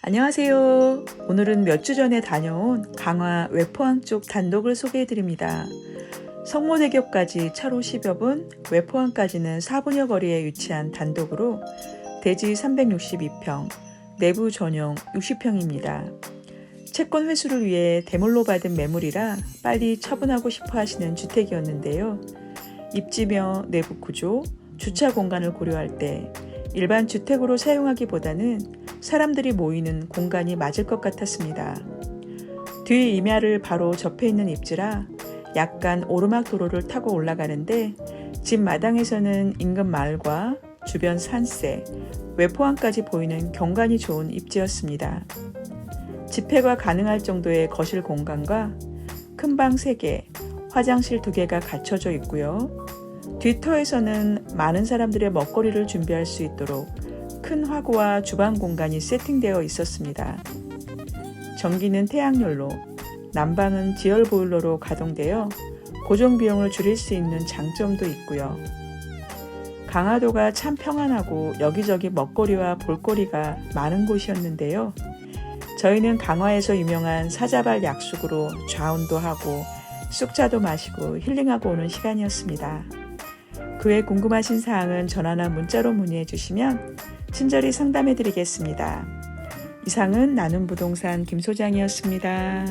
안녕하세요. 오늘은 몇 주 전에 다녀온 강화 외포항 쪽 단독을 소개해 드립니다. 성모대교까지 차로 10여 분, 외포항까지는 4분여 거리에 위치한 단독으로 대지 362평, 내부 전용 60평입니다. 채권 회수를 위해 대물로 받은 매물이라 빨리 처분하고 싶어 하시는 주택이었는데요. 입지며 내부 구조, 주차 공간을 고려할 때 일반 주택으로 사용하기보다는 사람들이 모이는 공간이 맞을 것 같았습니다. 뒤 임야를 바로 접해 있는 입지라 약간 오르막 도로를 타고 올라가는데 집 마당에서는 인근 마을과 주변 산세, 외포항까지 보이는 경관이 좋은 입지였습니다. 집회가 가능할 정도의 거실 공간과 큰 방 3개, 화장실 2개가 갖춰져 있고요. 뒤터에서는 많은 사람들의 먹거리를 준비할 수 있도록 큰 화구와 주방 공간이 세팅되어 있었습니다. 전기는 태양열로, 난방은 디얼 보일러로 가동되어 고정 비용을 줄일 수 있는 장점도 있고요. 강화도가 참 평안하고 여기저기 먹거리와 볼거리가 많은 곳이었는데요. 저희는 강화에서 유명한 사자발 약숙으로 좌운도 하고 쑥자도 마시고 힐링하고 오는 시간이었습니다. 그 외 궁금하신 사항은 전화나 문자로 문의해 주시면 친절히 상담해 드리겠습니다. 이상은 나눔 부동산 김 소장이었습니다.